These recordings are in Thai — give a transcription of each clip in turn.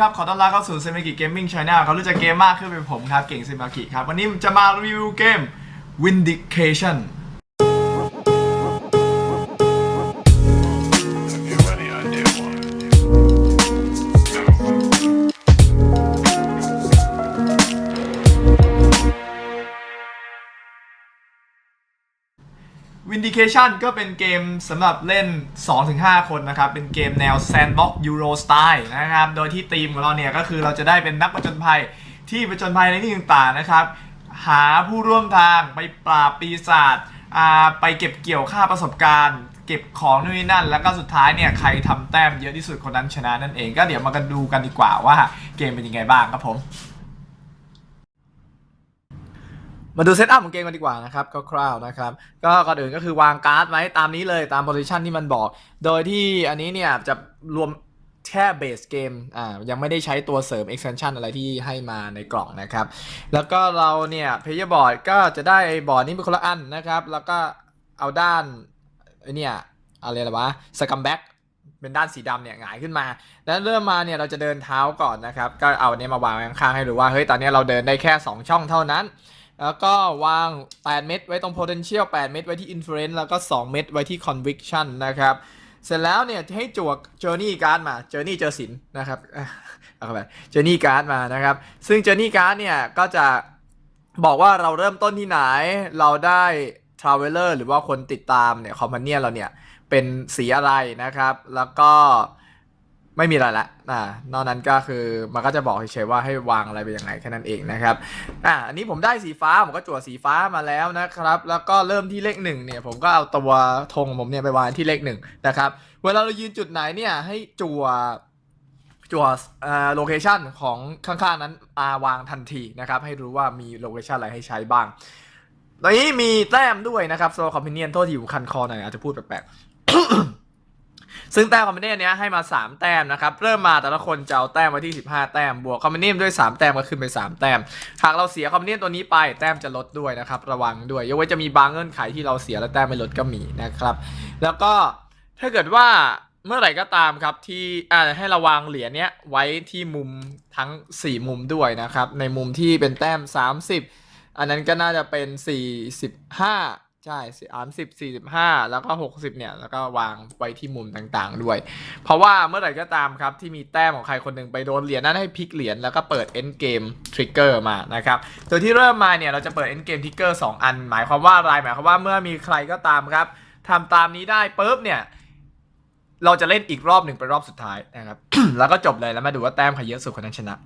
ครับ ขอต้อนรับเข้าสู่เซมิกิเกมมิ่งช n แนลเขารู้จักเกมมากขึ้นเป็นผมครับ เก่งเซมิกิครับ วันนี้จะมารีวิวเกม Vindication Vindication ก็เป็นเกมสำหรับเล่น 2-5 คนนะครับ เป็นเกมแนว Sandbox Euro Style นะครับ โดยที่ธีมของเราเนี่ยก็คือเราจะได้เป็นนักผจญภัยที่ผจญภัยในที่ต่างๆนะครับ หาผู้ร่วมทางไปปราบปีศาจอ่าไปเก็บเกี่ยวค่าประสบการณ์เก็บของนู่นนี่นั่น แล้วก็สุดท้ายเนี่ยใครทำแต้มเยอะที่สุดคนนั้นชนะนั่นเองก็เดี๋ยวมากันดูกันดีกว่าว่าเกมเป็นยังไงบ้างครับผม มาดูเซตอัพของเกมกันดีกว่านะครับคร่าวๆนะครับ ก็ก่อนอื่นก็คือวางการ์ดไว้ตามนี้เลยตามโพซิชันที่มันบอก โดยที่อันนี้เนี่ยจะรวมแค่เบสเกมอ่ายังไม่ได้ใช้ตัวเสริม extension อะไรที่ให้มาในกล่องนะครับ แล้วก็เราเนี่ยเพย์บอร์ดก็จะได้บอร์ดนี้เป็นคนละอันนะครับ แล้วก็เอาด้านไอ้เนี่ยอะไรละวะสกัมแบ็กเป็นด้านสีดำเนี่ยหงายขึ้นมา แล้วเริ่มมาเนี่ยเราจะเดินเท้าก่อนนะครับ ก็เอาเนี่ยมาวางข้างๆให้ดูว่าเฮ้ยตอนนี้เราเดินได้แค่ 2 ช่องเท่านั้น แล้วก็วาง 8 เม็ดไว้ตรง potential 8 เม็ดไว้ที่ inference แล้วก็ 2 เม็ดไว้ที่ conviction นะครับ เสร็จแล้วเนี่ยให้จวก journey card มา journey เจอสินนะครับเอาเข้าไป journey card มานะครับ ซึ่ง journey card เนี่ยก็จะบอกว่าเราเริ่มต้นที่ไหน เราได้ traveler หรือว่าคนติดตามเนี่ย companion เราเนี่ยเป็นสีอะไรนะครับ แล้วก็ ไม่มีอะไรละอ่านอกนั้นก็คือมันก็จะบอกเฉยๆว่าให้วางอะไรไปยังไงแค่นั้นเองนะครับ อ่าอันนี้ผมได้สีฟ้าผมก็จั่วสีฟ้ามาแล้วนะครับ แล้วก็เริ่มที่เลขหนึ่งเนี่ยผมก็เอาตัวธงผมเนี่ยไปวางที่เลขหนึ่งนะครับ เวลาเรายืนจุดไหนเนี่ยให้จั่วจั่วอ่าโลเคชันของข้างๆนั้นอาวางทันทีนะครับ ให้รู้ว่ามีโลเคชันอะไรให้ใช้บ้าง ตอนนี้มีแต้มด้วยนะครับโซคอมพิเนียนโทษทีอยู่คันคอหน่อยอาจจะพูดแปลกๆ ซึ่งแต้มคอมมิเนียนเนี้ยให้มา 3 แต้มนะครับ เริ่มมาแต่ละคนจะเอาแต้มไว้ที่ 15 แต้ม บวกคอมมิเนียนด้วย 3 แต้มก็ขึ้นไป3แต้ม หากเราเสียคอมมิเนียนตัวนี้ไปแต้มจะลดด้วยนะครับ ระวังด้วยยกเว้นจะมีบางเงื่อนไขที่เราเสียแล้วแต้มไม่ลดก็มีนะครับ แล้วก็ถ้าเกิดว่าเมื่อไหร่ก็ตามครับที่อ่าให้ระวังเหรียญเนี้ยไว้ที่มุมทั้ง 4 มุมด้วยนะครับ ในมุมที่เป็นแต้ม 30 อันนั้นก็น่าจะเป็น 45 ใช่สามสิบสี่สิบห้าแล้วก็หกสิบเนี่ย แล้วก็วางไว้ที่มุมต่างๆด้วย เพราะว่าเมื่อไหร่ก็ตามครับ ที่มีแต้มของใครคนหนึ่งไปโดนเหรียญนั้นให้พลิกเหรียญแล้วก็เปิด end game trigger มานะครับโดยที่เริ่มมาเนี่ย เราจะเปิด end game trigger 2อัน หมายความว่าอะไรหมายความว่าเมื่อมีใครก็ตามครับทำตามนี้ได้ปุ๊บเนี่ยเราจะเล่นอีกรอบหนึ่งเป็นรอบสุดท้ายนะครับ แล้วก็จบเลยแล้วมาดูว่าแต้มใครเยอะสุดคนนั้นชนะ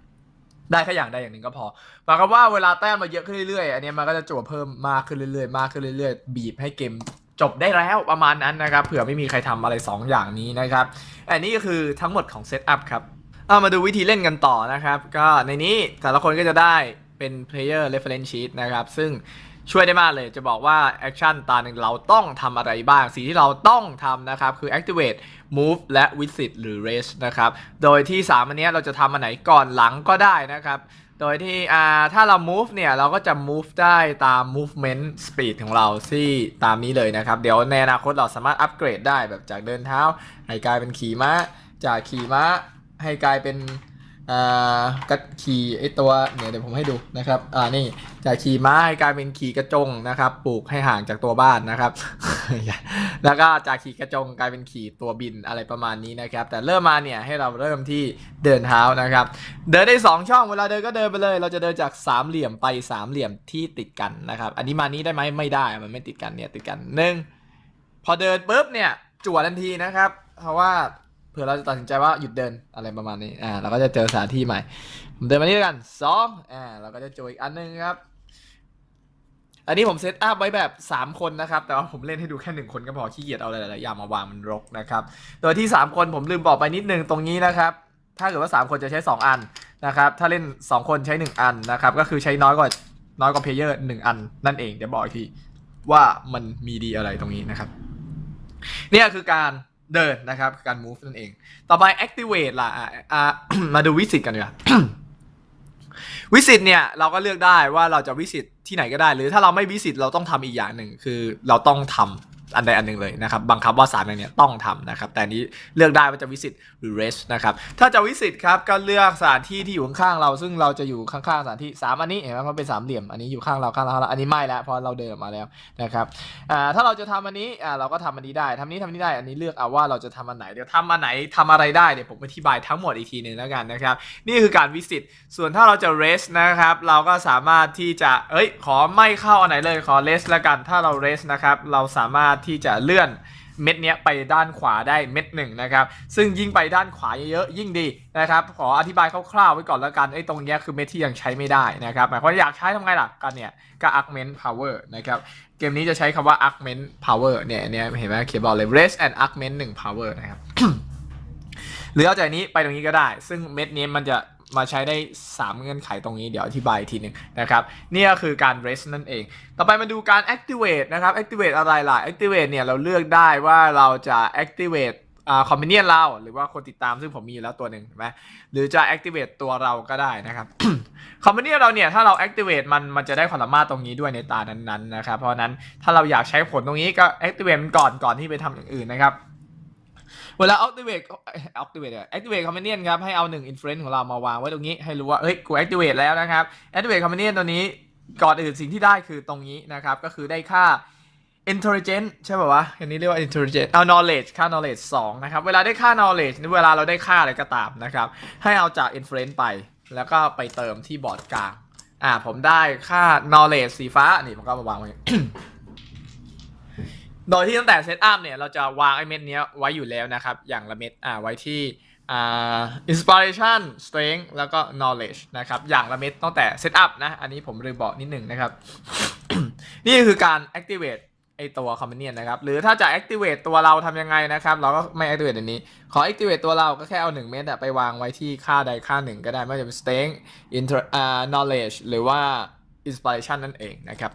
ได้แค่อย่างใดอย่างหนึ่งก็พอหมายความว่าเวลาแต้มมาเยอะขึ้นเรื่อยๆ อันนี้มันก็จะจั่วเพิ่มมากขึ้นเรื่อยๆ มากขึ้นเรื่อยๆ บีบให้เกมจบได้แล้วประมาณนั้นนะครับ เผื่อไม่มีใครทำอะไร 2 อย่างนี้นะครับ อันนี้ก็คือทั้งหมดของเซตอัพครับเอามาดูวิธีเล่นกันต่อนะครับ ก็ในนี้แต่ละคนก็จะได้เป็น player reference sheet นะครับ ซึ่ง ช่วยได้มากเลยจะบอกว่าแอคชั่นตาหนึ่งเราต้องทำอะไรบ้าง สิ่งที่เราต้องทำนะครับ คือ activate move และ visit หรือ race นะครับ โดยที่3อันนี้เราจะทำอันไหนก่อนหลังก็ได้นะครับ โดยที่ถ้าเรา move เนี่ย เราก็จะ move ได้ตาม movement speed ของเราที่ตามนี้เลยนะครับ เดี๋ยวในอนาคตเราสามารถอัปเกรดได้แบบจากเดินเท้า ให้กลายเป็นขี่ม้า จากขี่ม้าให้กลายเป็น กระขี่ไอตัวเนี่ยเดี๋ยวผมให้ดูนะครับอ่านี่จากขี่ม้าให้กลายเป็นขี่กระจงนะครับปลูกให้ห่างจากตัวบ้านนะครับ แล้วก็จากขี่กระจงกลายเป็นขี่ตัวบินอะไรประมาณนี้นะครับ แต่เริ่มมาเนี่ยให้เราเริ่มที่เดินเท้านะครับ เดินได้ 2 ช่องเวลาเดินก็เดินไปเลย เราจะเดินจากสามเหลี่ยมไปสามเหลี่ยมที่ติดกันนะครับ อันนี้มานี้ได้ไหมไม่ได้มันไม่ติดกันเนี่ยติดกันหนึ่งพอเดินปุ๊บเนี่ยจั่วทันทีนะครับ เพราะว่า ผื่อเราจะตัดสินใจว่าหยุดเดินอะไรประมาณนี้ อ่า เราก็จะเจอสถานที่ใหม่ ผมเดินมานี่ด้วกันสองอ่า เราก็จะจั่วอีกอันหนึงครับ อันนี้ผมเซตอัพไว้แบบ 3 คนนะครับ แต่ว่าผมเล่นให้ดูแค่หนึ่งคนก็พอขี้เกียจเอาหลายๆอย่างมาวางมันรกนะครับ โดยที่ 3 คนผมลืมบอกไปนิดนึงตรงนี้นะครับ ถ้าเกิดว่า 3 คนจะใช้ 2 อันนะครับ ถ้าเล่น 2 คนใช้ 1 อันนะครับ ก็คือใช้น้อยกว่าน้อยกว่าเพลเยอร์1อันนั่นเองเดี๋ยวบอกอีกทีว่ามันมีดีอะไรตรงนี้นะครับ เนี่ยคือการ เดินนะครับการ move นั่นเอง ต่อไป activate ล่ะอะะมาดูวิสิตกันดีกว่าวิสิตเนี่ยเราก็เลือกได้ว่าเราจะวิสิตที่ไหนก็ได้ หรือถ้าเราไม่วิสิตเราต้องทำอีกอย่างหนึ่งคือเราต้องท อันใดอันหนึ่งเลยนะครับบังคับว่าสามอย่างเนี้ยต้องทำนะครับแต่นี้เลือกได้ว่าจะวิสิตหรือ rest นะครับถ้าจะวิสิตครับก็เลือกสถานที่ที่อยู่ข้างๆเรา ซึ่งเราจะอยู่ข้างๆสถานที่สามอันนี้เห็นไหมเพราะเป็นสามเหลี่ยมอันนี้อยู่ข้างเราข้างเราข้างเราอันนี้ไม่แล้วเพราะเราเดินออกมาแล้วนะครับถ้าเราจะทำอันนี้เราก็ทำอันนี้ได้ทำนี้ทำนี้ได้อันนี้เลือกเอาว่าเราจะทำอันไหนเดี๋ยวทำอันไหนทำอะไรได้เดี๋ยวผมอธิบายทั้งหมดอีกทีหนึ่งแล้วกันนะครับนี่คือการวิสิตส่วนถ้าเราจะ rest นะครับเราก็สามารถที่จะเอ้ยขอไม่เข้าอันไหนเลยขอ rest แล้วกันถ้าเรา rest นะครับเราสามารถที่จะเลื่อนเม็ดเนี้ยไปด้านขวาได้เม็ดหนึ่งนะครับ ซึ่งยิ่งไปด้านขวาเยอะๆยิ่งดีนะครับขออธิบายคร่าวๆไว้ก่อนแล้วกันไอ้ตรงเนี้ยคือเม็ดที่ยังใช้ไม่ได้นะครับหมายความอยากใช้ทำไงล่ะกันเนี่ยก็ augment power นะครับเกมนี้จะใช้คำว่า augment power เนี่ยเนี่ยเห็นไหมเขียนบอกเลย rest and augment 1 power นะครับหรือเอาจากนี้ไปตรงนี้ก็ได้ ซึ่งเม็ดนี้มันจะ มาใช้ได้ 3 เงื่อนไขตรงนี้เดี๋ยวอธิบายทีหนึ่งนะครับนี่ก็คือการ rest นั่นเอง ต่อไปมาดูการ activate นะครับ activate อะไรล่ะ activate เนี่ยเราเลือกได้ว่าเราจะ activate อ่า companion เราหรือว่าคนติดตามซึ่งผมมีอยู่แล้วตัวหนึ่งเห็นไหมหรือจะ activate ตัวเราก็ได้นะครับ companion เราเนี่ยถ้าเรา activate มันมันจะได้ความสามารถตรงนี้ด้วยในตานั้นๆนะครับเพราะฉะนั้นถ้าเราอยากใช้ผลตรงนี้ก็ activate มันก่อนก่อนที่ไปทำอย่างอื่นนะครับ เวลา activate เอ้ย activate อะ activate companion ครับ ให้เอา1 inference ของเรามาวางไว้ตรงนี้ ให้รู้ว่า เฮ้ย กู activate แล้วนะครับ activate companion ตัวนี้ ก่อนอื่นสิ่งที่ได้คือตรงนี้นะครับ ก็คือได้ค่า intelligence ใช่ป่าวะ อันนี้เรียกว่า intelligence เอา knowledge ค่า knowledge 2 นะครับ เวลาได้ค่า knowledge เวลาเราได้ค่าอะไรก็ตามนะครับ ให้เอาจาก inference ไป แล้วก็ไปเติมที่บอร์ดกลาง อ่า ผมได้ค่า knowledge สีฟ้า นี่ผมก็มาวางไว้ โดยที่ตั้งแต่เซตอัพเนี่ยเราจะวางไอเม็ดเนี้ยไว้อยู่แล้วนะครับ อย่างละเม็ดอ่าไว้ที่อ่า inspiration strength แล้วก็ knowledge นะครับ อย่างละเม็ดตั้งแต่เซตอัพนะ อันนี้ผมลืมบอกนิดหนึ่งนะครับ นี่คือการ activate ไอตัว companion นะครับ หรือถ้าจะ activate ตัวเราทำยังไงนะครับ เราก็ไม่ activate อันนี้ ขอ activate ตัวเราก็แค่เอา 1 เม็ดอะไปวางไว้ที่ค่าใดค่าหนึ่งก็ได้ ไม่ว่าจะเป็น strength inter อ่า knowledge หรือว่า inspiration นั่นเองนะครับ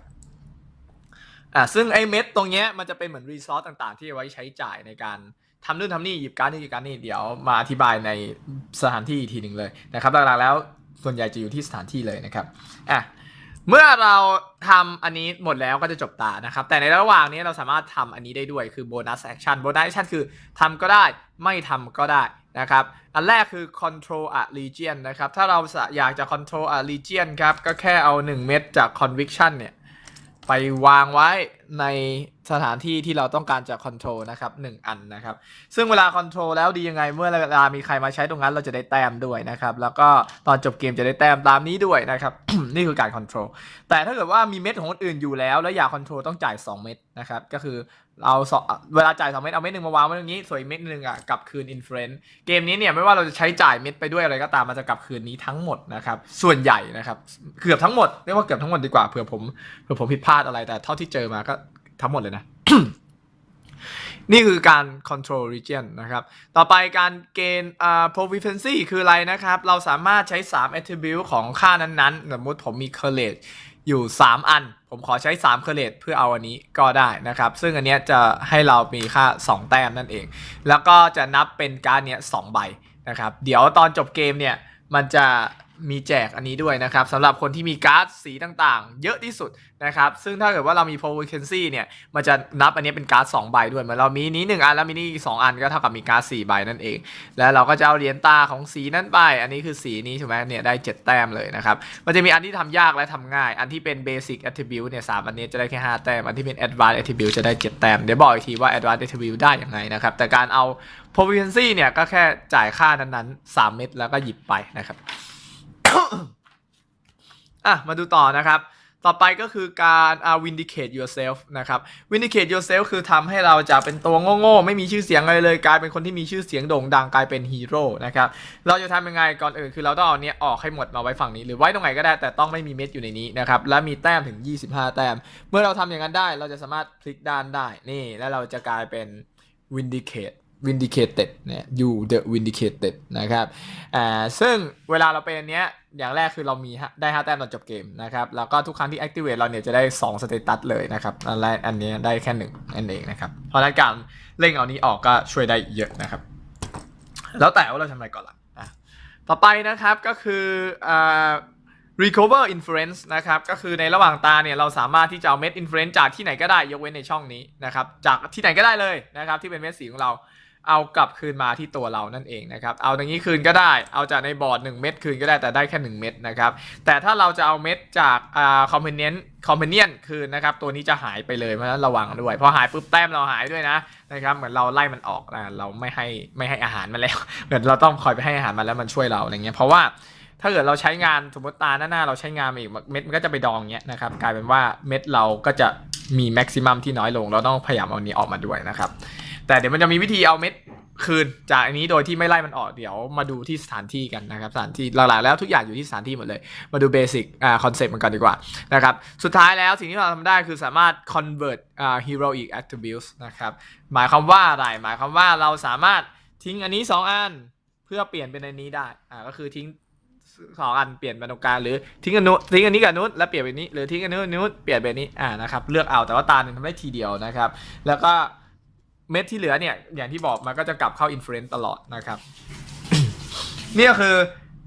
อะซึ่งไอ้เม็ดตรงเนี้ยมันจะเป็นเหมือนรีซอสต่างๆ ที่เอาไว้ใช้จ่ายในการทำนู่นทำนี่หยิบการดนี่หยิบการดนี่เดี๋ยวมาอธิบายในสถานที่อีกทีหนึ่งเลยนะครับหลักๆแล้วส่วนใหญ่จะอยู่ที่สถานที่เลยนะครับอะเมื่อเราทำอันนี้หมดแล้วก็จะจบตานะครับ แต่ในระหว่างนี้เราสามารถทำอันนี้ได้ด้วยคือโบนัสแอคชั่นโบนัสแอคชั่นคือทำก็ได้ไม่ทำก็ได้นะครับ อันแรกคือ control a region นะครับ ถ้าเราอยากจะ control a region ครับ ก็แค่เอา 1 เม็ดจาก conviction เนี่ย ไปวางไว้ในสถานที่ที่เราต้องการจะคอนโทรลนะครับหนึ่งอันนะครับ ซึ่งเวลาคอนโทรลแล้วดียังไงเมื่อเวลามีใครมาใช้ตรงนั้นเราจะได้แต้มด้วยนะครับ แล้วก็ตอนจบเกมจะได้แต้มตามนี้ด้วยนะครับ นี่คือการคอนโทรลแต่ถ้าเกิดว่ามีเม็ดของคนอื่นอยู่แล้ว แล้วอยากคอนโทรลต้องจ่าย 2 เม็ดนะครับ ก็คือ เอาสองเวลาจ่าย2เม็ดเอาเม็ดหนึ่งมาวางไว้ตรงนี้ส่วนอีกเม็ดหนึ่งอะกลับคืนอินฟลูเอนซ์เกมนี้เนี่ยไม่ว่าเราจะใช้จ่ายเม็ดไปด้วยอะไรก็ตามมันจะกลับคืนนี้ทั้งหมดนะครับส่วนใหญ่นะครับเกือบทั้งหมดเรียกว่าเกือบทั้งหมดดีกว่าเผื่อผมเผื่อผมผิดพลาดอะไรแต่เท่าที่เจอมาก็ทั้งหมดเลยนะ นี่คือการ control region นะครับ ต่อไปการเกณฑ์อ่า proficiency คืออะไรนะครับ เราสามารถใช้ 3 attribute ของค่านั้นๆ สมมติผมมี courage อยู่ 3 อัน ผมขอใช้3เคเลตเพื่อเอาอันนี้ก็ได้นะครับ ซึ่งอันเนี้ยจะให้เรามีค่า 2 แต้มนั่นเอง แล้วก็จะนับเป็นการเนี้ย2ใบนะครับ เดี๋ยวตอนจบเกมเนี่ยมันจะ มีแจกอันนี้ด้วยนะครับสำหรับคนที่มีการ์ดสีต่างๆ เยอะที่สุดนะครับ ซึ่งถ้าเกิดว่าเรามี proficiency เนี่ยมันจะนับอันนี้เป็นการ์ด2ใบด้วยเหมือนเรามีนี้ 1 อันแล้วมีนี่อีก2อันก็เท่ากับมีการ์ด4ใบนั่นเอง แล้วเราก็จะเอาเหรียญตาของสีนั้นไป อันนี้คือสีนี้ใช่ไหมเนี่ยได้ 7 แต้มเลยนะครับ มันจะมีอันที่ทำยากและทำง่าย อันที่เป็น basic attribute เนี่ยสามอันนี้จะได้แค่5แต้มอันที่เป็น advanced attribute จะได้ 7 แต้มเดี๋ยวบอกอีกทีว่า advanced attribute ได้ยังไงนะครับแต่การเอา proficiency เนี่ยก็แค่จ่ายค่านั้นๆ3เม็ดแล้วก็หยิบไปนะครับ อะมาดูต่อนะครับ ต่อไปก็คือการอ่า vindicate yourself นะครับ vindicate yourself คือทำให้เราจากเป็นตัวโง่ๆ ไม่มีชื่อเสียงอะไรเลย กลายเป็นคนที่มีชื่อเสียงโด่งดังกลายเป็นฮีโร่นะครับ เราจะทำยังไงก่อนอื่นคือเราต้องเอาเนี้ยออกให้หมดมาไว้ฝั่งนี้ หรือไว้ตรงไหนก็ได้แต่ต้องไม่มีเม็ดอยู่ในนี้นะครับ และมีแต้มถึง 25 แต้ม เมื่อเราทำอย่างนั้นได้เราจะสามารถพลิกด้านได้ นี่ แล้วเราจะกลายเป็น vindicate vindicated เนี่ย you the vindicated นะครับอ่าซึ่งเวลาเราเป็นอันเนี้ย อย่างแรกคือเรามีฮะได้ 5 แต้มตอนจบเกมนะครับ แล้วก็ทุกครั้งที่ activate เราเนี่ยจะได้2สเตตัสเลยนะครับ อันแรกอันนี้ได้แค่1นั่นเองนะครับ เพราะนั้นการเล่งเอานี้ออกก็ช่วยได้เยอะนะครับ แล้วแต่ว่าเราทำอะไรก่อนล่ะอะต่อไปนะครับก็คืออ่า recover inference นะครับ ก็คือในระหว่างตาเนี่ยเราสามารถที่จะเอาเม็ด inference จากที่ไหนก็ได้ยกเว้นในช่องนี้นะครับ จากที่ไหนก็ได้เลยนะครับที่เป็นเม็ดสีของเรา เอากลับคืนมาที่ตัวเรานั่นเองนะครับ เอาอย่างนี้คืนก็ได้ เอาจากในบอร์ด 1 เม็ดคืนก็ได้แต่ได้แค่ 1 เม็ดนะครับ แต่ถ้าเราจะเอาเม็ดจากอ่า convenient convenient คืนนะครับ ตัวนี้จะหายไปเลยเพราะฉะนั้นระวังด้วย พอหายปุ๊บแต้มเราหายด้วยนะนะครับ เหมือนเราไล่มันออกนะเราไม่ให้ไม่ให้อาหารมันแล้ว เหมือนเราต้องคอยไปให้อาหารมันแล้วมันช่วยเราอะไรเงี้ย เพราะว่าถ้าเกิดเราใช้งานสมมติตาหน้าเราใช้งานมาอีกเม็ดมันก็จะไปดองเงี้ยนะครับกลายเป็นว่าเม็ดเราก็จะมีแม็กซิมัมที่น้อยลง เราต้องพยายามเอาอันนี้ออกมาด้วยนะครับ แต่เดี๋ยวมันจะมีวิธีเอาเม็ดคืนจากอันนี้โดยที่ไม่ไล่มันออกเดี๋ยวมาดูที่สถานที่กันนะครับสถานที่หลักๆแล้วทุกอย่างอยู่ที่สถานที่หมดเลย มาดูเบสิกอ่าคอนเซ็ปต์มันก่อนดีกว่านะครับสุดท้ายแล้วสิ่งที่เราทำได้คือสามารถ convert อ่า heroic attributes นะครับหมายความว่าอะไรหมายความว่าเราสามารถทิ้งอันนี้ 2 อันเพื่อเปลี่ยนเป็นอันนี้ได้อ่าก็คือทิ้งสองอันเปลี่ยนเป็นตรงกลางหรือทิ้งอันนู้นทิ้งอันนี้กับนู้นแล้วเปลี่ยนเป็นนี้หรือทิ้งอันนู้นอันนู้นเปลี่ยนเป็นนี้อ่านะครับเลือกเอาแต่ว่าตาหนึ่งทำได้ทีเดียวนะครับ แล้วก็ เม็ดที่เหลือเนี่ย อย่างที่บอกมันก็จะกลับเข้าอินฟลูเอนซ์ตลอดนะครับ นี่ก็คือ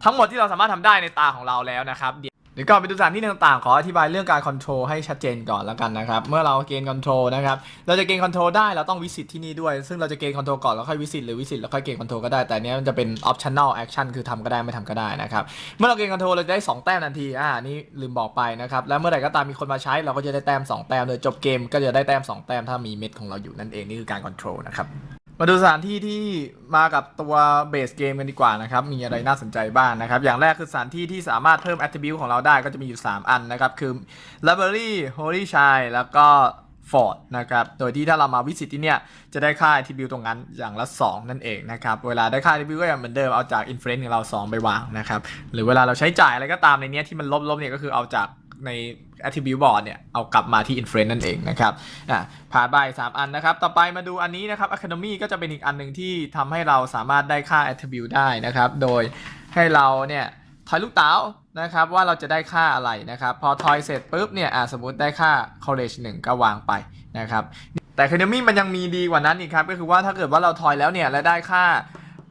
ทั้งหมดที่เราสามารถทำได้ในตาของเราแล้วนะครับเดี๋ยวเดี๋ยวก่อนไปดูสถานที่ต่างๆ ขออธิบายเรื่องการคอนโทรลให้ชัดเจนก่อนแล้วกันนะครับ เมื่อเราเกณฑ์คอนโทรลนะครับ เราจะเกณฑ์คอนโทรลได้เราต้องวิสิตที่นี่ด้วย ซึ่งเราจะเกณฑ์คอนโทรลก่อนแล้วค่อยวิสิตหรือวิสิตแล้วค่อยเกณฑ์คอนโทรลก็ได้ แต่เนี้ยมันจะเป็น optional action คือทำก็ได้ไม่ทำก็ได้นะครับ เมื่อเราเกณฑ์คอนโทรลเราจะได้ 2 แต้มทันที อ่า นี่ลืมบอกไปนะครับ แล้วเมื่อไหร่ก็ตามมีคนมาใช้เราก็จะได้แต้ม 2 แต้มเลยจบเกมก็จะได้แต้ม 2 แต้มถ้ามีเม็ดของเราอยู่นั่นเองนี่คือการคอนโทรลนะครับ มาดูสถานที่ที่มากับตัวเบสเกมกันดีกว่านะครับ มีอะไรน่าสนใจบ้างนะครับ อย่างแรกคือสถานที่ที่สามารถเพิ่ม attribute ของเราได้ก็จะมีอยู่ 3 อันนะครับ คือ library holy child แล้วก็ fort นะครับ โดยที่ถ้าเรามาวิสิตที่เนี่ย จะได้ค่า attribute ตรงนั้นอย่างละ 2 นั่นเองนะครับ เวลาได้ค่า attribute ก็ยังเหมือนเดิมเอาจาก inference ของเรา 2 ไปวางนะครับ หรือเวลาเราใช้จ่ายอะไรก็ตามในเนี้ยที่มันลบๆเนี่ยก็คือเอาจาก ใน attribute board เนี่ย เอากลับมาที่ inference นั่นเองนะครับอะผ่านไป3อันนะครับ ต่อไปมาดูอันนี้นะครับ Academy ก็จะเป็นอีกอันหนึ่งที่ทำให้เราสามารถได้ค่า attribute ได้นะครับ โดยให้เราเนี่ยทอยลูกเต๋านะครับว่าเราจะได้ค่าอะไรนะครับ พอทอยเสร็จปุ๊บเนี่ยอะสมมติได้ค่า college 1 ก็วางไปนะครับแต่ Academy มันยังมีดีกว่านั้นอีกครับ ก็คือว่าถ้าเกิดว่าเราทอยแล้วเนี่ยและได้ค่า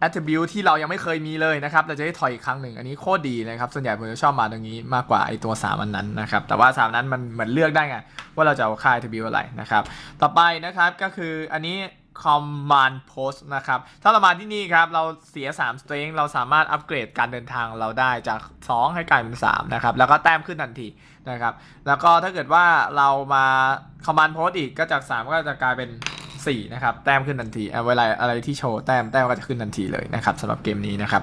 attribute ที่เรายังไม่เคยมีเลยนะครับ เราจะได้ถอยอีกครั้งหนึ่ง อันนี้โคตรดีนะครับ ส่วนใหญ่ผมจะชอบมาตรงนี้มากกว่าไอตัว 3 อันนั้นนะครับ แต่ว่า 3 นั้นมันเหมือนเลือกได้ไง ว่าเราจะเอาค่า attribute อะไรนะครับ ต่อไปนะครับก็คืออันนี้ command post นะครับ ถ้าเรามาที่นี่ครับ เราเสีย 3 string เราสามารถอัปเกรดการเดินทางเราได้จาก 2 ให้กลายเป็น 3 นะครับ แล้วก็แต้มขึ้นทันทีนะครับ แล้วก็ถ้าเกิดว่าเรามา command post อีกก็จาก 3 ก็จะกลายเป็น 4นะครับแต้มขึ้นทันทีเวลาอะไรที่โชว์แต้มแต้มก็จะขึ้นทันทีเลยนะครับสำหรับเกมนี้นะครับ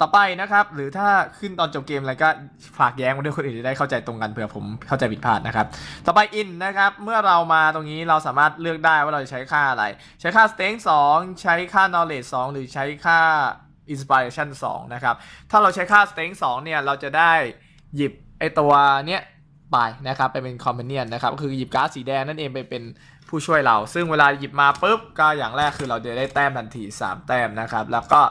ต่อไปนะครับหรือถ้าขึ้นตอนจบเกมอะไรก็ฝากแย้งมาด้วยคนอื่นจะได้เข้าใจตรงกันเผื่อผมเข้าใจผิดพลาดนะครับต่อไป in นนะครับเมื่อเรามาตรงนี้เราสามารถเลือกได้ว่าเราจะใช้ค่าอะไร ใช้ค่า strength 2ใช้ค่า knowledge 2 หรือใช้ค่า inspiration 2นะครับถ้าเราใช้ค่า strength 2เนี่ยเราจะได้หยิบไอตัวเนี้ยไปนะครับไปเป็น companion นะครับก็คือหยิบการ์ดสีแดงนั่นเองไปเป็น ผู้ช่วยเรา ซึ่งเวลาหยิบมาปุ๊บก็อย่างแรกคือเราจะได้แต้มทันที 3 แต้มนะครับ แล้วก็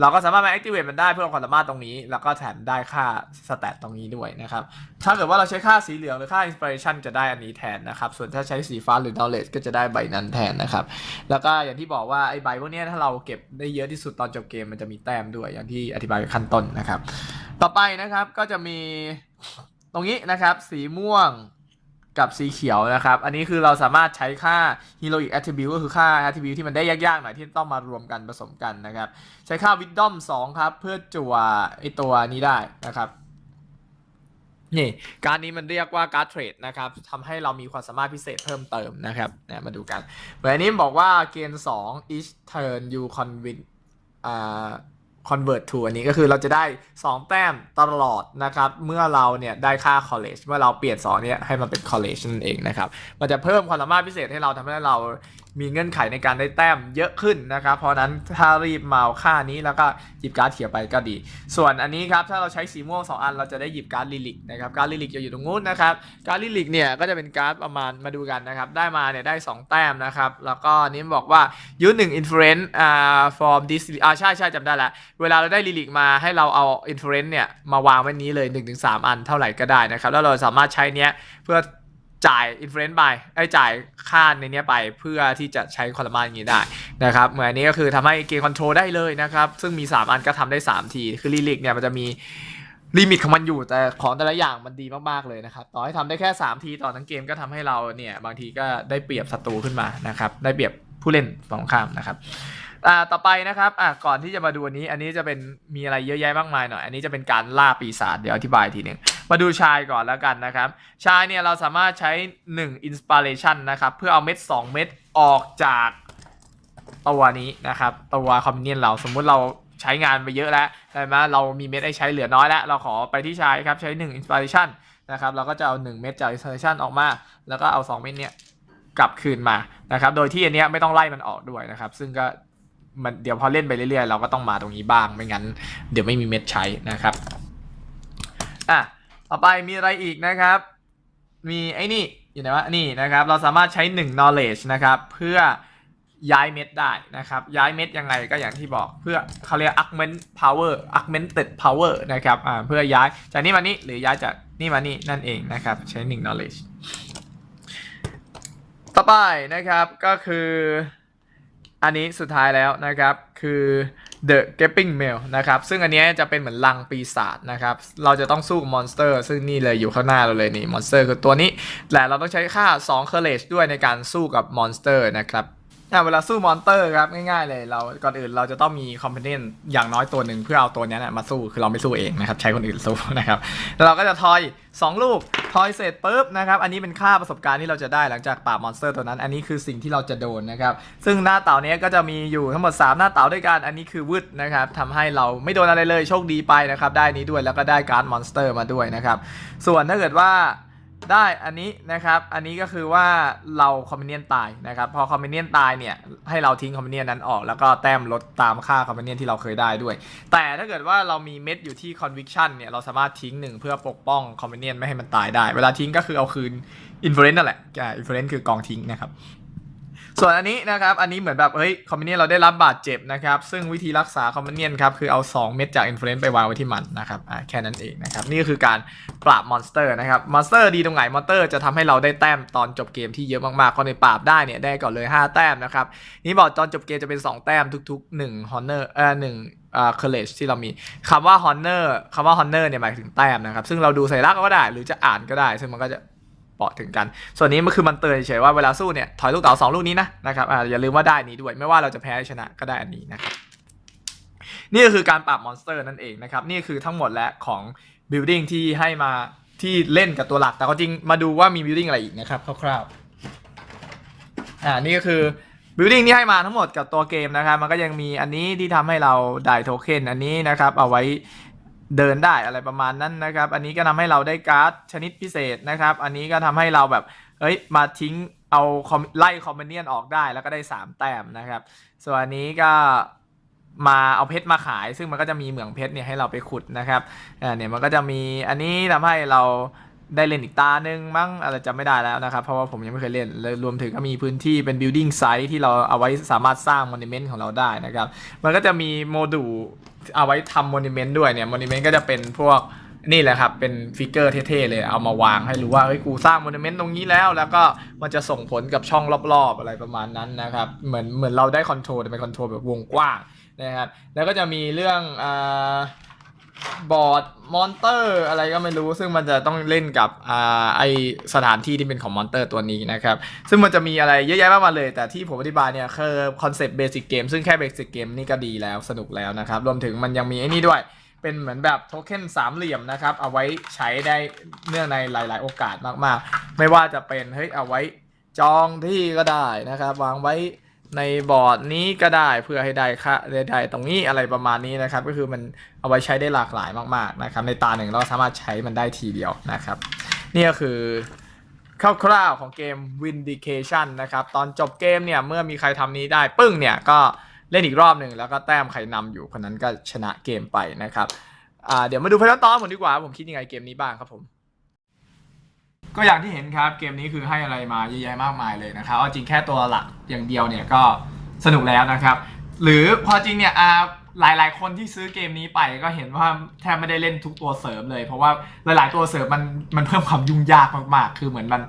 เราก็สามารถมา activate มันได้เพื่อความสามารถตรงนี้ แล้วก็แถมได้ค่า stat ตรงนี้ด้วยนะครับ ถ้าเกิดว่าเราใช้ค่าสีเหลืองหรือค่า inspiration จะได้อันนี้แทนนะครับ ส่วนถ้าใช้สีฟ้าหรือ knowledge ก็จะได้ใบนั้นแทนนะครับ แล้วก็อย่างที่บอกว่าไอ้ใบพวกนี้ถ้าเราเก็บได้เยอะที่สุดตอนจบเกมมันจะมีแต้มด้วยอย่างที่อธิบายขั้นต้นนะครับ ต่อไปนะครับก็จะมีตรงนี้นะครับ สีม่วง กับสีเขียวนะครับ อันนี้คือเราสามารถใช้ค่า heroic attribute ก็คือค่า attribute ที่มันได้ยากๆหน่อยที่ต้องมารวมกันผสมกันนะครับ ใช้ค่า wisdom 2 ครับ เพื่อจั่วไอตัวนี้ได้นะครับนี่การนี้มันเรียกว่าการเทรดนะครับทำให้เรามีความสามารถพิเศษเพิ่มเติมนะครับเนี่ยมาดูกันเหมือนอันนี้บอกว่าเกณฑ์2 each turn you convert อ่า convert to อันนี้ก็คือเราจะได้ 2 แต้มตลอดนะครับ เมื่อเราเนี่ยได้ค่า college เมื่อเราเปลี่ยน2เนี่ยให้มันเป็น college นั่นเองนะครับ มันจะเพิ่มความสามารถพิเศษให้เราทำให้เรา มีเงื่อนไขในการได้แต้มเยอะขึ้นนะครับ เพราะนั้นถ้ารีบมาเอาค่านี้แล้วก็หยิบการ์ดเขียวไปก็ดี ส่วนอันนี้ครับถ้าเราใช้สีม่วง 2 อันเราจะได้หยิบการ์ดลิลิกนะครับการ์ดลิลิกจะอยู่ตรงนู้นนะครับการ์ดลิลิกเนี่ยก็จะเป็นการ์ดประมาณมาดูกันนะครับได้มาเนี่ยได้ 2 แต้มนะครับแล้วก็นี้บอกว่า use 1 inference อ่า from this อ่าใช่ใช่จำได้ล้วเวลาเราได้ลิลิกมาให้เราเอา inference เนี่ยมาวางไว้นี้เลย 1-3 อันเท่าไหร่ก็ได้นะครับแล้วเราสามารถใช้เนี้ยเพื่อ จ่าย inference ไปไอ้จ่ายค่าในนี้ไปเพื่อที่จะใช้ความามารถอย่างนี้ได้นะครับเหมือนอันนี้ก็คือทำให้เกมคอนโทรลได้เลยนะครับ ซึ่งมี 3 อันก็ทำได้ 3 ที คือลิลิกเนี่ยมันจะมีลิมิตของมันอยู่แต่ของแต่ละอย่างมันดีมากๆเลยนะครับ ต่อให้ทำได้แค่ 3 ทีต่อทั้งเกมก็ทำให้เราเนี่ยบางทีก็ได้เปรียบศัตรูขึ้นมานะครับ ได้เปรียบผู้เล่นฝั่งตรงข้ามนะครับอ่าต่อไปนะครับอ่าก่อนที่จะมาดูอันนี้ อันนี้จะเป็นมีอะไรเยอะแยะมากมายหน่อย อันนี้จะเป็นการล่าปีศาจเดี๋ยวอธิบายทีหนึ่ง มาดูชายก่อนแล้วกันนะครับ ชายเนี่ยเราสามารถใช้ 1 inspiration นะครับ เพื่อเอาเม็ด 2 เม็ดออกจากตัวนี้นะครับ ตัวคอมมิเนียนเราสมมุติเราใช้งานไปเยอะแล้วใช่ไหมเรามีเม็ดให้ใช้เหลือน้อยแล้ว เราขอไปที่ชายครับ ใช้ 1 inspiration นะครับ เราก็จะเอา 1 เม็ดจาก inspiration ออกมา แล้วก็เอา 2 เม็ดเนี่ยกลับคืนมานะครับ โดยที่อันเนี้ยไม่ต้องไล่มันออกด้วยนะครับ ซึ่งก็มันเดี๋ยวพอเล่นไปเรื่อยๆ เราก็ต้องมาตรงนี้บ้าง ไม่งั้น เดี๋ยวไม่มีเม็ดใช้นะครับ อะ ต่อไปมีอะไรอีกนะครับ มีไอ้นี่อยู่ไหนวะนี่นะครับ เราสามารถใช้ 1 knowledge นะครับ เพื่อย้ายเม็ดได้นะครับ ย้ายเม็ดยังไงก็อย่างที่บอกเพื่อเขาเรียก augment power augmented power นะครับอ่าเพื่อย้ายจากนี่มานี่หรือย้ายจากนี่มานี่นั่นเองนะครับใช้ 1 knowledge ต่อไปนะครับก็คืออันนี้สุดท้ายแล้วนะครับคือ The Gaping Mail นะครับ ซึ่งอันนี้จะเป็นเหมือนลังปีศาจนะครับ เราจะต้องสู้กับมอนสเตอร์ ซึ่งนี่เลยอยู่ข้างหน้าเราเลยนี่มอนสเตอร์คือตัวนี้แต่เราต้องใช้ค่า 2 courage ด้วยในการสู้กับมอนสเตอร์นะครับอะเวลาสู้มอนสเตอร์ครับง่ายๆเลยเราก่อนอื่นเราจะต้องมีคอมเพนเนนต์อย่างน้อยตัวหนึ่งเพื่อเอาตัวนี้นะมาสู้คือเราไม่สู้เองนะครับใช้คนอื่นสู้นะครับแล้วเราก็จะทอย 2 ลูก ทอยเสร็จปุ๊บนะครับ อันนี้เป็นค่าประสบการณ์ที่เราจะได้หลังจากปราบมอนสเตอร์ตัวนั้น อันนี้คือสิ่งที่เราจะโดนนะครับ ซึ่งหน้าเต่าเนี้ยก็จะมีอยู่ทั้งหมด 3 หน้าเต่าด้วยกัน อันนี้คือวืดนะครับทำให้เราไม่โดนอะไรเลยโชคดีไปนะครับ ได้นี้ด้วยแล้วก็ได้การ์ดมอนสเตอร์มาด้วยนะครับ ส่วนถ้าเกิดว่า ได้อันนี้นะครับ อันนี้ก็คือว่าเราคอมมิเนียนตายนะครับ พอคอมมิเนียนตายเนี่ยให้เราทิ้งคอมมิเนียนนั้นออก แล้วก็แต้มลดตามค่าคอมมิเนียนที่เราเคยได้ด้วย แต่ถ้าเกิดว่าเรามีเม็ดอยู่ที่ conviction เนี่ยเราสามารถทิ้งหนึ่งเพื่อปกป้องคอมมิเนียนไม่ให้มันตายได้ เวลาทิ้งก็คือเอาคืน influence นั่นแหละอ่า influence คือกองทิ้งนะครับ ส่วนอันนี้นะครับ อันนี้เหมือนแบบเฮ้ยคอมมิเนียนเราได้รับบาดเจ็บนะครับ ซึ่งวิธีรักษาคอมมิเนียนครับ คือเอา 2 เม็ดจากอินฟลูเอนซ์ไปวางไว้ที่มันนะครับอ่าแค่นั้นเองนะครับ นี่ก็คือการปราบมอนสเตอร์นะครับ มอนสเตอร์ดีตรงไหน มอนสเตอร์จะทำให้เราได้แต้มตอนจบเกมที่เยอะมากๆคนในปราบได้เนี่ยได้ก่อนเลย 5 แต้มนะครับ นี่บอกตอนจบเกมจะเป็น 2 แต้มทุก ๆ1 honor เอ่อหนึ่งอ่า courage ที่เรามีคำว่า honor คำว่า honor เนี่ยหมายถึงแต้มนะครับ ซึ่งเราดูสัญลักก็ได้ หรือจะอ่านก็ได้ ซึ่งมันก็จะ เปาะถึงกัน ส่วนนี้มันคือมันเตือนเฉยว่าเวลาสู้เนี่ยถอยลูกเต๋าสองลูกนี้นะนะครับออย่าลืมว่าได้นี้ด้วยไม่ว่าเราจะแพ้ชนะก็ได้อันนี้นะครับนี่ก็คือการปราบมอนสเตอร์นั่นเองนะครับนี่คือทั้งหมดและของ building ที่ให้มาที่เล่นกับตัวหลัก แต่ก็จริงมาดูว่ามี building อะไรอีกนะครับคร่าวๆอ่านี่ก็คือ building ที่ให้มาทั้งหมดกับตัวเกมนะครับ มันก็ยังมีอันนี้ที่ทำให้เราได้โทเค็นอันนี้นะครับ เอาไว้ เดินได้อะไรประมาณนั้นนะครับ อันนี้ก็ทำให้เราได้การ์ดชนิดพิเศษนะครับ อันนี้ก็ทำให้เราแบบเอ้ยมาทิ้งเอาไล่คอมเมเนียนออกได้แล้วก็ได้ 3 แต้มนะครับ ส่วนอันนี้ก็มาเอาเพชรมาขาย ซึ่งมันก็จะมีเหมืองเพชรเนี่ยให้เราไปขุดนะครับอ่าเนี่ยมันก็จะมีอันนี้ทำให้เรา ได้เล่นอีกตาหนึ่งมั้งอะไรจำไม่ได้แล้วนะครับ เพราะว่าผมยังไม่เคยเล่นเลยรวมถึงก็มีพื้นที่เป็น building site ที่เราเอาไว้สามารถสร้าง monument ของเราได้นะครับ มันก็จะมีโมดูลเอาไว้ทำโมนิเมนต์ด้วยเนี่ยโมนิเมนต์ก็จะเป็นพวกนี่แหละครับ เป็นฟิกเกอร์เท่ๆเลยเอามาวางให้รู้ว่าเฮ้ยกูสร้างโมนิเมนต์ตรงนี้แล้ว แล้วก็มันจะส่งผลกับช่องรอบๆอะไรประมาณนั้นนะครับ เหมือนเหมือนเราได้คอนโทรลเป็นคอนโทรลแบบวงกว้างนะครับ แล้วก็จะมีเรื่องอ่า บอร์ดมอนเตอร์อะไรก็ไม่รู้ ซึ่งมันจะต้องเล่นกับอ่าไอสถานที่ที่เป็นของมอนเตอร์ตัวนี้นะครับ ซึ่งมันจะมีอะไรเยอะแยะมากมายเลย แต่ที่ผมอธิบายเนี่ยคือคอนเซปต์เบสิกเกมซึ่งแค่เบสิกเกมนี่ก็ดีแล้วสนุกแล้วนะครับ รวมถึงมันยังมีไอ้นี่ด้วย เป็นเหมือนแบบโทเค็นสามเหลี่ยมนะครับ เอาไว้ใช้ได้เนื่องในหลาย ๆ โอกาสมากๆ ไม่ว่าจะเป็นเฮ้ยเอาไว้จองที่ก็ได้นะครับ วางไว้ ในบอร์ดนี้ก็ได้เพื่อให้ได้ค่าได้ตรงนี้อะไรประมาณนี้นะครับ ก็คือมันเอาไว้ใช้ได้หลากหลายมาก ๆ นะครับ ในตาหนึ่งเราสามารถใช้มันได้ทีเดียวนะครับ นี่ก็คือคร่าวๆของเกม Vindication นะครับ ตอนจบเกมเนี่ย เมื่อมีใครทำนี้ได้ปึ้งเนี่ย ก็เล่นอีกรอบหนึ่งแล้วก็แต้มใครนำอยู่คนนั้นก็ชนะเกมไปนะครับเดี๋ยวมาดูไฟนอลตอนผมดีกว่า ผมคิดยังไงเกมนี้บ้างครับผม ก็อย่างที่เห็นครับเกมนี้คือให้อะไรมาเยอะแยะมากมายเลยนะครับเอาจริงแค่ตัวหลักอย่างเดียวเนี่ยก็สนุกแล้วนะครับ หรือพอจริงเนี่ยอ่าหลาย ๆ คนที่ซื้อเกมนี้ไปก็เห็นว่าแทบไม่ได้เล่นทุกตัวเสริมเลย เพราะว่าหลาย ๆ ตัวเสริมมันมันเพิ่มความยุ่งยากมาก ๆ คือเหมือนมัน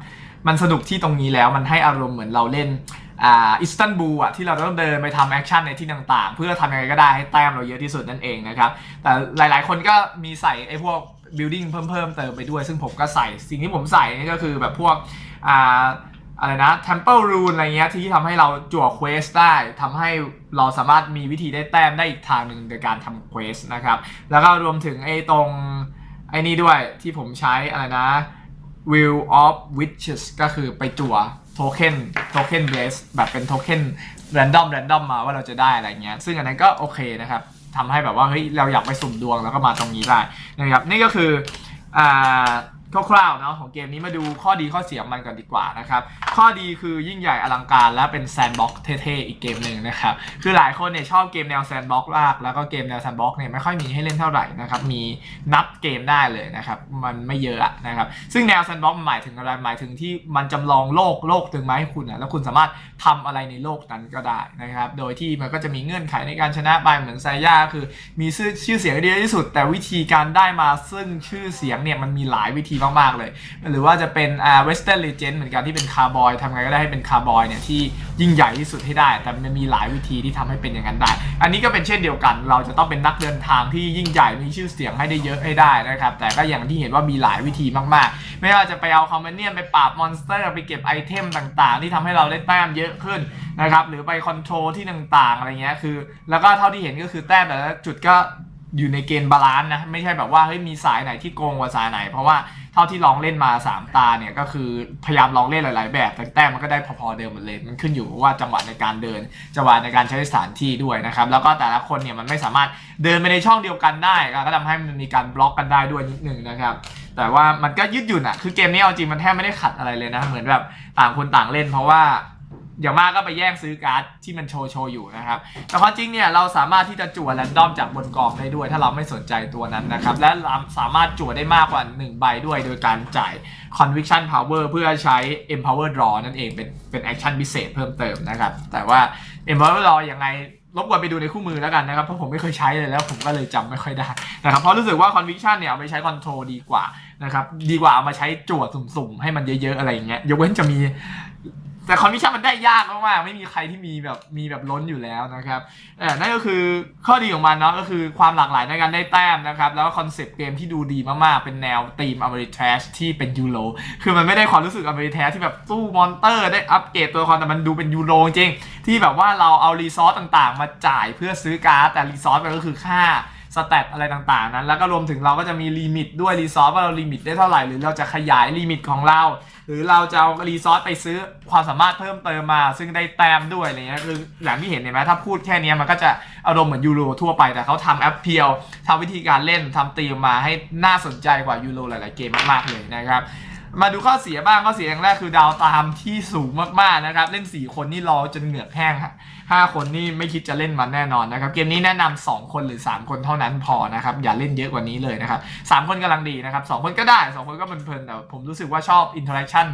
มันสนุกที่ตรงนี้แล้วมันให้อารมณ์เหมือนเราเล่นอ่าอิสตันบูลอะที่เราต้องเดินไปทำแอคชั่นในที่ต่าง ๆ เพื่อทำยังไงก็ได้ให้แต้มเราเยอะที่สุดนั่นเองนะครับ แต่หลาย ๆ คนก็มีใส่ไอ้พวก building เพิ่มเพิ่มเติมไปด้วย ซึ่งผมก็ใส่สิ่งที่ผมใส่นี่ก็คือแบบพวกอ่าอะไรนะ temple rune อะไรเงี้ยที่ทำให้เราจั่วเควสได้ทำให้เราสามารถมีวิธีได้แต้มได้อีกทางหนึ่งในการทำเควสนะครับ แล้วก็รวมถึงไอ้ตรงไอ้นี่ด้วยที่ผมใช้อะไรนะ Wheel of Witches ก็คือไปจั่วโทเค็นโทเค็นเบสแบบเป็นโทเค็นแรนดอมแรนดอมมาว่าเราจะได้อะไรเงี้ย ซึ่งอันนั้นก็โอเคนะครับ ทำให้แบบว่าเฮ้ยเราอยากไปสุ่มดวงแล้วก็มาตรงนี้ได้นะครับนี่ก็คืออ่า คร่าวๆเนาะของเกมนี้มาดูข้อดีข้อเสียมันก่อนดีกว่านะครับ ข้อดีคือยิ่งใหญ่อลังการและเป็นแซนด์บ็อกซ์เท่ๆอีกเกมหนึ่งนะครับ คือหลายคนเนี่ยชอบเกมแนวแซนด์บ็อกซ์มากแล้วก็เกมแนวแซนด์บ็อกซ์เนี่ยไม่ค่อยมีให้เล่นเท่าไหร่นะครับ มีนับเกมได้เลยนะครับ มันไม่เยอะนะครับ ซึ่งแนวแซนด์บ็อกซ์หมายถึงอะไรหมายถึงที่มันจำลองโลกโลกถึงมให้คุณอะแล้วคุณสามารถทำอะไรในโลกนั้นก็ได้นะครับ โดยที่มันก็จะมีเงื่อนไขในการชนะไปเหมือนไซย่าคือ มีชื่อชื่อเสียงดีที่สุด แต่วิธีการได้มาซึ่งชื่อเสียงเนี่ยมันมีหลายวิธีมากๆเลย หรือว่าจะเป็นอ่าเวสเทิร์นเลเจนด์เหมือนกันที่เป็นคาร์บอยทำไงก็ได้ให้เป็นคาร์บอยเนี่ยที่ยิ่งใหญ่ที่สุดให้ได้ แต่มันมีหลายวิธีที่ทำให้เป็นอย่างนั้นได้ อันนี้ก็เป็นเช่นเดียวกัน เราจะต้องเป็นนักเดินทางที่ยิ่งใหญ่มีชื่อเสียงให้ได้เยอะให้ได้นะครับแต่ก็อย่างที่เห็นว่ามีหลายวิธีมากๆ ไม่ว่าจะไปเอาคอมเมเนียนไปปราบมอนสเตอร์ไปเก็บไอเทมต่างๆ ที่ทำให้เราได้แต้มเยอะขึ้นนะครับหรือไปคอนโทรลที่ต่างๆอะไรเงี้ยคือ แล้วก็เท่าที่เห็นก็คือแต้มแต่ละจุดก็ อยู่ในเกณฑ์บาลานซ์นะ ไม่ใช่แบบว่าเฮ้ยมีสายไหนที่โกงกว่าสายไหน เพราะว่าเท่าที่ลองเล่นมา 3 ตาเนี่ย ก็คือพยายามลองเล่นหลาย ๆ แบบแต่แต้มมันก็ได้พอๆเดิมหมดเลยมันขึ้นอยู่กับว่าจังหวะในการเดิน จังหวะในการใช้สถานที่ด้วยนะครับ แล้วก็แต่ละคนเนี่ยมันไม่สามารถเดินไปในช่องเดียวกันได้ก็ทำให้มันมีการบล็อกกันได้ด้วยนิดนึงนะครับแต่ว่ามันก็ยืดหยุ่นอะคือเกมนี้เอาจริงมันแทบไม่ได้ขัดอะไรเลยนะเหมือนแบบต่างคนต่างเล่นเพราะว่า อย่างมากก็ไปแย่งซื้อการ์ดที่มันโชว์โชว์อยู่นะครับ แต่ความจริงเนี่ยเราสามารถที่จะจั่วแรนดอมจากบนกองได้ด้วย ถ้าเราไม่สนใจตัวนั้นนะครับ และสามารถจั่วได้มากกว่า 1 ใบด้วย โดยการจ่าย conviction power เพื่อใช้ empower draw นั่นเองเป็นเป็นแอคชั่นพิเศษเพิ่มเติมนะครับ แต่ว่า empower draw ยังไงรบกวนไปดูในคู่มือแล้วกันนะครับ เพราะผมไม่เคยใช้เลยแล้วผมก็เลยจำไม่ค่อยได้นะครับ เพราะรู้สึกว่า conviction เนี่ยเอาไปใช้ control ดีกว่านะครับ ดีกว่าเอามาใช้จั่วสุ่มๆ ให้มันเยอะๆ อะไรอย่างเงี้ย ยกเว้นจะมี แต่คอนวิชั่นมันได้ยากมากๆไม่มีใครที่มีแบบมีแบบล้นอยู่แล้วนะครับเออนั่นก็คือข้อดีของมันเนาะก็คือความหลากหลายในการได้แต้มนะครับ แล้วก็คอนเซปต์เกมที่ดูดีมากๆ เป็นแนวธีมอเมริทรชที่เป็นยูโรคือมันไม่ได้ความรู้สึกอเมริทรที่แบบสู้มอนเตอร์ได้อัปเกรดตัวละครแต่มันดูเป็นยูโรจริง ที่แบบว่าเราเอารีซอสต่างๆ มาจ่ายเพื่อซื้อการ์ดแต่รีซอสมันก็คือค่า สแตทอะไรต่างๆ นั้น แล้วก็รวมถึงเราก็จะมีลิมิตด้วยรีซอสว่าเราลิมิตได้เท่าไหร่ หรือเราจะขยายลิมิตของเรา หรือเราจะเอารีซอสไปซื้อความสามารถเพิ่มเติมมา ซึ่งได้แต้มด้วยอะไรเงี้ยคืออย่างที่เห็นเห็นไหมถ้าพูดแค่นี้มันก็จะอารมณ์เหมือนยูโรทั่วไปแต่เขาทำแอปเพียวทำวิธีการเล่นทำตีมมาให้น่าสนใจกว่ายูโรหลายๆเกมมากๆเลยนะครับมาดูข้อเสียบ้างข้อเสียอย่างแรกคือดาวตามที่สูงมากๆนะครับ เล่น 4 คนนี่รอจนเหงือกแห้ง ฮะห้าคนนี่ไม่คิดจะเล่นมันแน่นอนนะครับ เกมนี้แนะนำ2คนหรือ 3 คนเท่านั้นพอนะครับ อย่าเล่นเยอะกว่านี้เลยนะครับสคนกำลังดีนะครับสคนก็ได้สองคนก็เพลินๆแต่ผมรู้สึกว่าชอบอินเทอร์แอคชั่น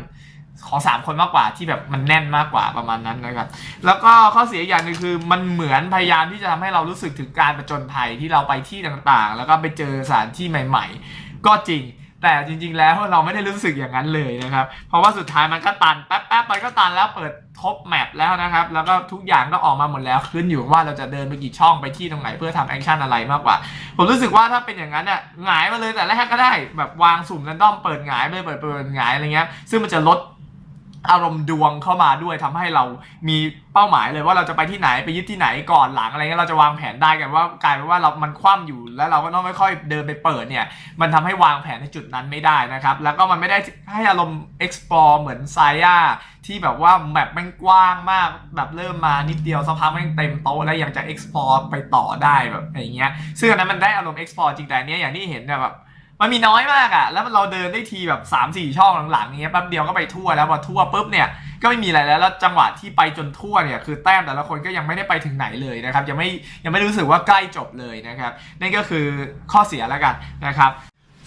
ของ3คนมากกว่าที่แบบมันแน่นมากกว่าประมาณนั้นนะครับ แล้วก็ข้อเสียอย่างหนึงคือมันเหมือนพยายามที่จะทำให้เรารู้สึกถึงการประจนภัยที่เราไปที่ต่างๆ แล้วก็ไปเจอสถานที่ใหม่ ๆ ก็จริง แต่จริง ๆ แล้วเราไม่ได้รู้สึกอย่างนั้นเลยนะครับ เพราะว่าสุดท้ายมันก็ตันแป๊บๆไปก็ตันแล้วเปิดทบแมปแล้วนะครับ แล้วก็ทุกอย่างก็ออกมาหมดแล้วขึ้นอยู่ว่าเราจะเดินไปกี่ช่องไปที่ตรงไหนเพื่อทำแอคชั่นอะไรมากกว่า ผมรู้สึกว่าถ้าเป็นอย่างนั้นเนี่ยหงายมาเลยแต่แรกก็ได้แบบวางสุ่มแรนดอมเปิดหงายไปเปิดเปิดหงายอะไรเงี้ยซึ่งมันจะลด อารมณ์ดวงเข้ามาด้วยทำให้เรามีเป้าหมายเลยว่าเราจะไปที่ไหนไปยึดที่ไหนก่อนหลังอะไรเงี้ยเราจะวางแผนได้กันว่ากลายเป็นว่าเรา มันคว่ำอยู่แล้วเราก็ต้องไม่ค่อยเดินไปเปิดเนี่ย มันทำให้วางแผนในจุดนั้นไม่ได้นะครับ แล้วก็มันไม่ได้ให้อารมณ์ explore เหมือนไซย่าที่แบบว่าแมปม่งกว้างมากแบบเริ่มมานิดเดียวสักพักม่งเต็มโต๊ะแล้วยากจะ explore ไปต่อได้แบบอย่างเงี้ยซึ่งอันนั้นมันได้อารมณ์ explore จริงแต่เนี้ยอย่างที่เห็นเนี่ยแบบ มันมีน้อยมากอะแล้วเราเดินได้ทีแบบ3 4ช่องหลังๆเงี้ยแป๊บเดียวก็ไปทั่วแล้วพอทั่วปุ๊บเนี่ยก็ไม่มีอะไรแล้วแล้วจังหวะที่ไปจนทั่วเนี่ยคือแต้มแต่ละคนก็ยังไม่ได้ไปถึงไหนเลยนะครับยังไม่ยังไม่รู้สึกว่าใกล้จบเลยนะครับนั่นก็คือข้อเสียแล้วกันนะครับ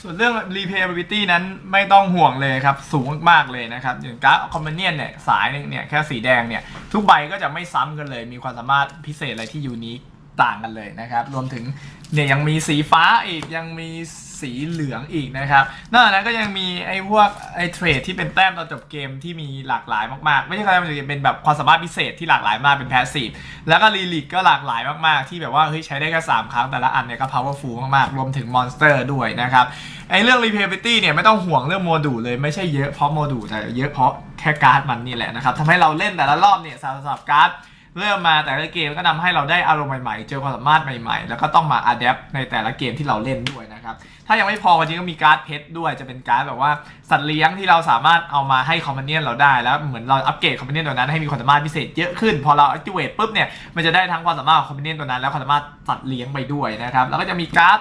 ส่วนเรื่อง replayability นั้นไม่ต้องห่วงเลยครับ สูงมากๆเลยนะครับ อย่างการ์ดคอมเมเนียนเนี่ยสายนึงเนี่ยแค่สีแดงเนี่ย ทุกใบก็จะไม่ซ้ำกันเลย มีความสามารถพิเศษอะไรที่ยูนิคต่างกันเลยนะครับ รวมถึงเนี่ยยังมีสีฟ้าอีกยังมีสี สีเหลืองอีกนะครับนอกจากนั้นก็ยังมีไอ้พวกไอ้เทรดที่เป็นแต้มตอนจบเกมที่มีหลากหลายมากๆ ไม่ใช่แค่มันจะเป็นแบบความสามารถพิเศษที่หลากหลายมากเป็นแพสซีฟแล้วก็ลีลิกก็หลากหลายมากๆ ที่แบบว่าเฮ้ยใช้ได้แค่3ครั้งแต่ละอันเนี่ยก็ powerful มากๆ รวมถึงมอนสเตอร์ด้วยนะครับไอ้เรื่อง replayability เนี่ยไม่ต้องห่วงเรื่องโมดูลเลยไม่ใช่เยอะเพราะโมดูลแต่เยอะเพราะแค่การ์ดมันนี่แหละนะครับทำให้เราเล่นแต่ละรอบเนี่ยสำหรับการ์ด เริ่มมาแต่ละเกมก็ทำให้เราได้อารมณ์ใหม่ๆ เจอความสามารถใหม่ๆ แล้วก็ต้องมาอัดแอปในแต่ละเกมที่เราเล่นด้วยนะครับ ถ้ายังไม่พอจริงก็มีการ์ดเพชรด้วยจะเป็นการ์ดแบบว่าสัตว์เลี้ยงที่เราสามารถเอามาให้คอมมานเนียนเราได้แล้วเหมือนเราอัปเกรดคอมมานเนียนตัวนั้นให้มีความสามารถพิเศษเยอะขึ้น พอเราอั t i เว e ปุ๊บเนี่ยมันจะได้ทั้งความสามารถของคอมมานเนียนตัวนั้น แล้วความสามารถสัตว์เลี้ยงไปด้วยนะครับแล้วก็จะมีการ์ด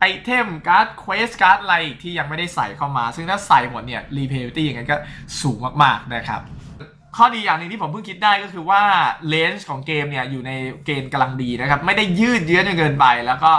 ไอเทมการ์ดเควสการ์ดอะไรที่ยังไม่ได้ใส่เข้ามา ซึ่งถ้าใส่หมดเนี่ยรีเพย์ตี้อย่างนั้นก็สูงมากๆนะครับ ข้อดีอย่างหนึ่งที่ผมเพิ่งคิดได้ก็คือว่าเลนส์ของเกมเนี่ยอยู่ในเกณฑ์กำลังดีนะครับ ไม่ได้ยืดเยื้อจนเกินไป แล้วก็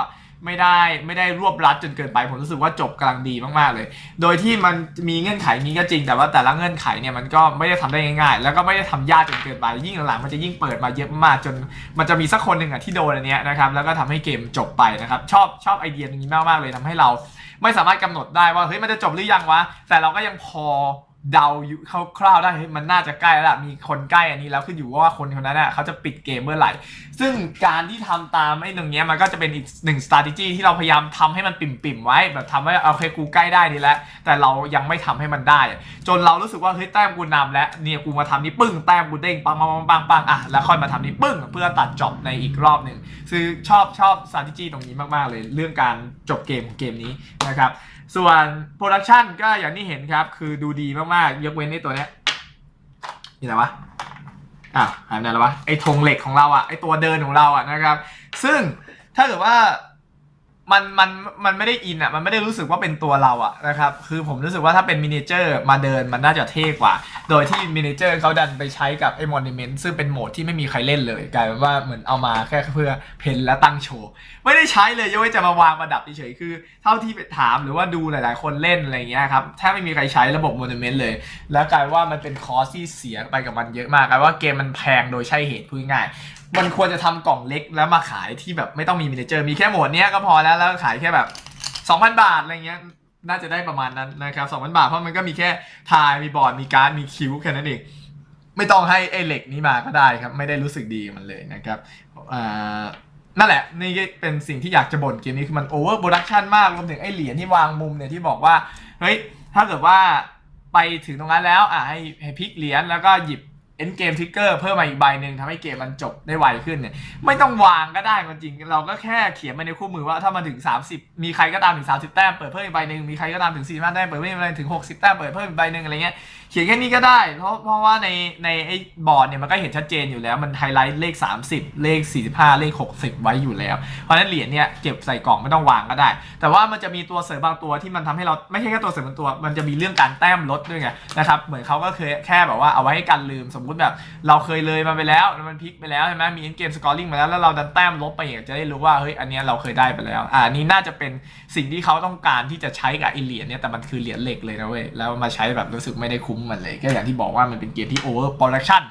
ไม่ได้ไม่ได้รวบรัดจนเกินไป ผมรู้สึกว่าจบกำลังดีมากๆเลย โดยที่มันมีเงื่อนไขนี้ก็จริง แต่ว่าแต่ละเงื่อนไขเนี่ยมันก็ไม่ได้ทำได้ง่ายๆ แล้วก็ไม่ได้ทำยากจนเกินไป ยิ่งหลังๆมันจะยิ่งเปิดมาเยอะมากจน มันจะมีสักคนหนึ่งอะที่โดนอันเนี้ยนะครับแล้วก็ทำให้เกมจบไปนะครับ ชอบชอบไอเดียนี้มากๆเลยทำให้เรา ไม่สามารถกำหนดได้ว่าเฮ้ยมันจะจบหรือยังวะแต่เราก็ยังพอ เดาอยู่คร่าวๆได้มันน่าจะใกล้แล้วล่ะมีคนใกล้อันนี้แล้วขึ้นอยู่ว่าคนคนนั้นน่ะเขาจะปิดเกมเมื่อไหร่ ซึ่งการที่ทำตามไอ้ตรงเนี้ยมันก็จะเป็นอีกหนึ่ง strategy ที่เราพยายามทำให้มันปิ่มๆไว้ แบบทำให้โอเคกูใกล้ได้นี่แหล้วแต่เรายังไม่ทำให้มันได้ จนเรารู้สึกว่าเฮ้ยแต้มกูนำแล้วเนี่ยกูมาทำนี่ปึ้งแต้มกูเด้งปังปังปังปังปังอะแล้วค่อยมาทำนี่ปึ้งเพื่อตัดจบในอีกรอบหนึ่งคือชอบชอบ strategy ตรงนี้มากๆเลยเรื่องการจบเกมของเกมนี้นะครับ ส่วนโปรดักชันก็อย่างที่เห็นครับ คือดูดีมากๆ ยกเว้นในตัวเนี้ยนี่อะไรวะอะหายไปไหนแล้ววะไอ้ธงเหล็กของเราอะไอ้ตัวเดินของเราอะนะครับ ซึ่งถ้าเกิดว่า มันมันมันไม่ได้อินอะ มันไม่ได้รู้สึกว่าเป็นตัวเราอะนะครับ คือผมรู้สึกว่าถ้าเป็นมินิเจอร์มาเดินมันน่าจะเท่กว่า โดยที่มินิเจอร์เขาดันไปใช้กับไอ้มอนิเมนต์ซึ่งเป็นโหมดที่ไม่มีใครเล่นเลยกลายเป็นว่าเหมือนเอามาแค่เพื่อเพ้นและตั้งโชว์ ไม่ได้ใช้เลยยกเว้นจะมาวางประดับเฉยๆคือ เท่าที่ไปถามหรือว่าดูหลายๆ คนเล่นอะไรอย่างเงี้ยครับแทบไม่มีใครใช้ระบบมอนิเมนต์เลย แล้วกลายว่ามันเป็นคอสที่เสียไปกับมันเยอะมากกลายว่าเกมมันแพงโดยใช่เหตุพูดง่ายมันควรจะทำกล่องเล็กแล้วมาขายที่แบบไม่ต้องมีมินิเจอร์มีแค่โหมดเนี้ยก็พอแล้วแล้วขายแค่แบบ 2,000 บาทอะไรเงี้ยน่าจะได้ประมาณนั้นนะครับ2,000 บาทเพราะมันก็มีแค่ทายมีบอร์ดมีการ์ดมีคิวแค่นั้นเองไม่ต้องให้ไอ้เหล็กนี้มาก็ได้ครับ ไม่ได้รู้สึกดีมันเลยนะครับอ่านั่นแหละนี่เป็นสิ่งที่อยากจะบ่นเกมนี้คือมันโอเวอร์โปรดักชันมากรวมถึงไอ้เหรียญที่วางมุมเนี่ยที่บอกว่าเฮ้ยถ้าเกิดว่าไปถึงตรงนั้นแล้วอะให้ให้พลิกเหรียญแล้วก็หยิบ เอ็นเกมทริกเกอร์เพิ่มมาอีกใบหนึ่งทำให้เกมมันจบได้ไวขึ้นเนี่ยไม่ต้องวางก็ได้มันจริง เราก็แค่เขียนมาในคู่มือว่าถ้ามาถึง 30 มีใครก็ตามถึง 30 แต้มเปิดเพิ่มอีกใบหนึ่งมีใครก็ตามถึง45แต้มเปิดเพิ่มอีกใบหนึ่งถึง 60 แต้มเปิดเพิ่มอีกใบหนึ่งอะไรเงี้ยเขียนแค่นี้ก็ได้ เพราะเพราะว่าในในไอ้บอร์ดเนี่ยมันก็เห็นชัดเจนอยู่แล้วมันไฮไลท์เลข 30 เลข 45 เลข 60 ไว้อยู่แล้วเพราะฉะนั้นเหรียญเนี่ยเก็บใส่กล่องไม่ต้องวางก็ได้ แต่ว่ามันจะมีตัวเสริมบางตัวที่มันทำให้เราไม่ใช่แค่ตัวเสริมบางตัว มันจะมีเรื่องการแต้มลดด้วยไงนะครับเหมือนเขาก็เคยแค่แบบว่าเอาไว้ให้กลืมสมมุติแบบเราเคยเลยมาไปแล้วแล้วมันพลิกไปแล้วใช่ไหมมี end game scoring มาแล้วแล้วเราดันแต้มลบไปอีกจะได้รู้ว่าเฮ้ยอันนี้เราเคยได้ไปแล้วอ่านี่น่าจะเป็นสิ่งที่เขาต้องการที่จะใช้กับไอเหรียญเนี่ยแต่มันคือเหรียญเหล็กเลยนะเว้ยแล้วมาใช้แบบรู้สึกไม่ได้คุ้มมันเลย ก็อย่างที่บอกว่ามันเป็นเกมที่ over production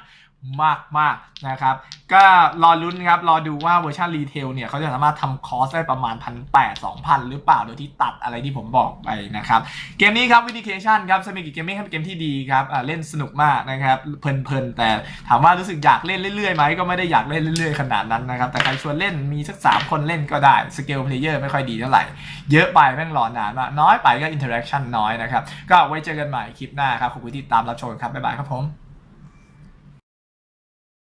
มากมากนะครับ ก็รอลุ้นครับ รอดูว่าเวอร์ชันรีเทลเนี่ย เขาจะสามารถทำคอสได้ประมาณ1 8 0 0 2 0 0หรือเปล่า โดยที่ตัดอะไรที่ผมบอกไปนะครับ เกมนี้ครับวิดีเคชันครับสมิกิเกมมิ่งเป็นเกมที่ดีครับเล่นสนุกมากนะครับ เพลินๆ แต่ถามว่ารู้สึกอยากเล่นเรื่อยๆไหมก็ไม่ได้อยากเล่นเรื่อยๆ ขนาดนั้นนะครับ แต่ใครชวนเล่นมีสัก3คนเล่นก็ได้สเกลเพลเยอร์ไม่ค่อยดีเท่าไหร่เยอะไปแม่งรอนานมากน้อยไปก็อินเทอร์แอคชั่นน้อยนะครับก็ไว้เจอกันใหม่คลิปหน้าครับขอบคุณที่ตามรับชมครับบ๊ายบายครับผม